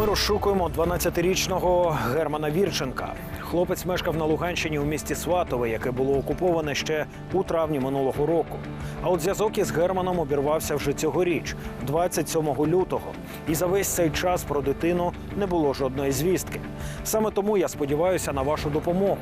Ми розшукуємо 12-річного Германа Вірченка. Хлопець мешкав на Луганщині у місті Сватове, яке було окуповане ще у травні минулого року. А от зв'язок із Германом обірвався вже цьогоріч, 27 лютого. І за весь цей час про дитину не було жодної звістки. Саме тому я сподіваюся на вашу допомогу.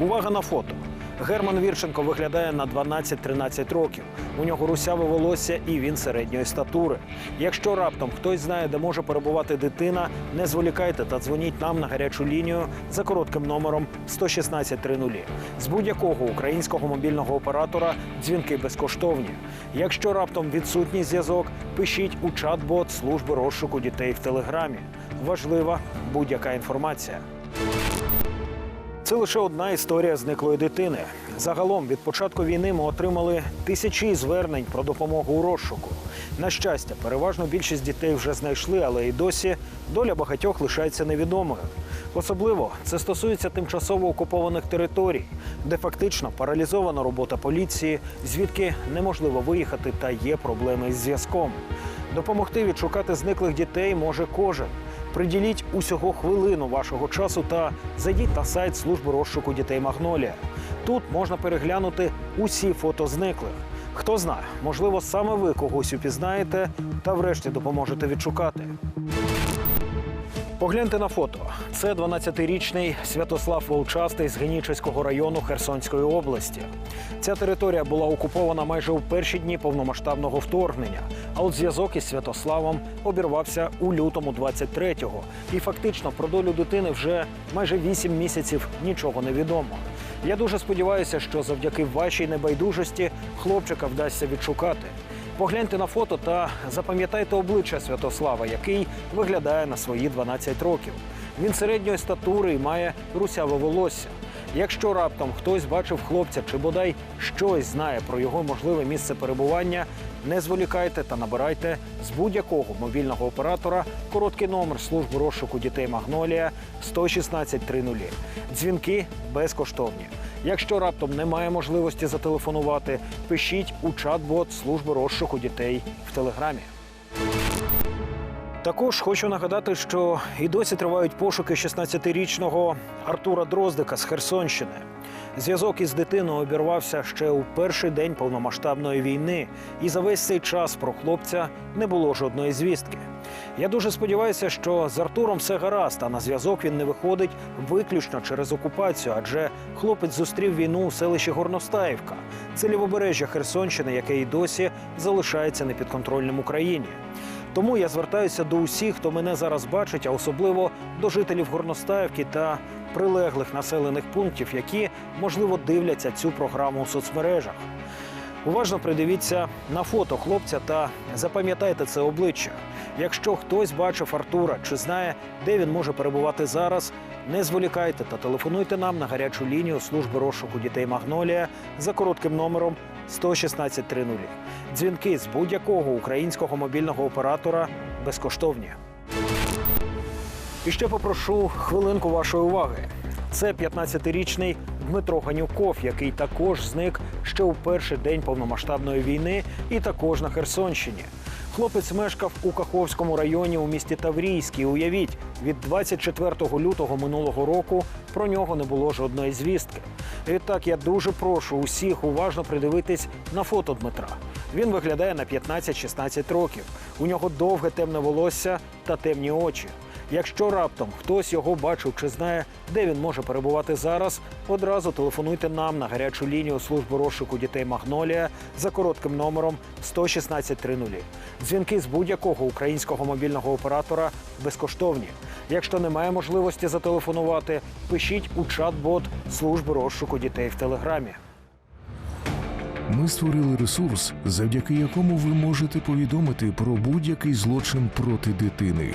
Увага на фото. Герман Вірченко виглядає на 12-13 років. У нього русяве волосся і він середньої статури. Якщо раптом хтось знає, де може перебувати дитина, не зволікайте та дзвоніть нам на гарячу лінію за коротким номером 11630. З будь-якого українського мобільного оператора дзвінки безкоштовні. Якщо раптом відсутній зв'язок, пишіть у чат-бот служби розшуку дітей в телеграмі. Важлива будь-яка інформація. Це лише одна історія зниклої дитини. Загалом від початку війни ми отримали тисячі звернень про допомогу у розшуку. На щастя, переважно більшість дітей вже знайшли, але і досі доля багатьох лишається невідомою. Особливо це стосується тимчасово окупованих територій, де фактично паралізована робота поліції, звідки неможливо виїхати та є проблеми із зв'язком. Допомогти відшукати зниклих дітей може кожен. Приділіть усього хвилину вашого часу та зайдіть на сайт служби розшуку дітей Магнолія. Тут можна переглянути усі фото зниклих. Хто знає, можливо, саме ви когось упізнаєте та врешті допоможете відшукати. Погляньте на фото. Це 12-річний Святослав Волчастий з Генічеського району Херсонської області. Ця територія була окупована майже у перші дні повномасштабного вторгнення. А от зв'язок із Святославом обірвався у лютому 23-го. І фактично про долю дитини вже майже 8 місяців нічого не відомо. Я дуже сподіваюся, що завдяки вашій небайдужості хлопчика вдасться відшукати. Погляньте на фото та запам'ятайте обличчя Святослава, який виглядає на свої 12 років. Він середньої статури і має русяве волосся. Якщо раптом хтось бачив хлопця чи бодай щось знає про його можливе місце перебування, не зволікайте та набирайте з будь-якого мобільного оператора короткий номер служби розшуку дітей Магнолія 11630. Дзвінки безкоштовні. Якщо раптом немає можливості зателефонувати, пишіть у чат-бот служби розшуку дітей в телеграмі. Також хочу нагадати, що і досі тривають пошуки 16-річного Артура Дроздика з Херсонщини. Зв'язок із дитиною обірвався ще у перший день повномасштабної війни, і за весь цей час про хлопця не було жодної звістки. Я дуже сподіваюся, що з Артуром все гаразд, а на зв'язок він не виходить виключно через окупацію, адже хлопець зустрів війну у селищі Горностаївка. Це лівобережжя Херсонщини, яке і досі залишається непідконтрольним Україні. Тому я звертаюся до усіх, хто мене зараз бачить, а особливо до жителів Горностаївки та прилеглих населених пунктів, які можливо дивляться цю програму у соцмережах. Уважно придивіться на фото хлопця та запам'ятайте це обличчя. Якщо хтось бачив Артура чи знає, де він може перебувати зараз, не зволікайте та телефонуйте нам на гарячу лінію служби розшуку дітей Магнолія за коротким номером 11630. Дзвінки з будь-якого українського мобільного оператора безкоштовні. І ще попрошу хвилинку вашої уваги. Це 15-річний Дмитро Ганюков, який також зник ще у перший день повномасштабної війни і також на Херсонщині. Хлопець мешкав у Каховському районі у місті Таврійській. Уявіть, від 24 лютого минулого року про нього не було жодної звістки. Відтак я дуже прошу усіх уважно придивитись на фото Дмитра. Він виглядає на 15-16 років. У нього довге темне волосся та темні очі. Якщо раптом хтось його бачив чи знає, де він може перебувати зараз, одразу телефонуйте нам на гарячу лінію служби розшуку дітей Магнолія за коротким номером 11630. Дзвінки з будь-якого українського мобільного оператора безкоштовні. Якщо немає можливості зателефонувати, пишіть у чат-бот служби розшуку дітей в телеграмі. Ми створили ресурс, завдяки якому ви можете повідомити про будь-який злочин проти дитини.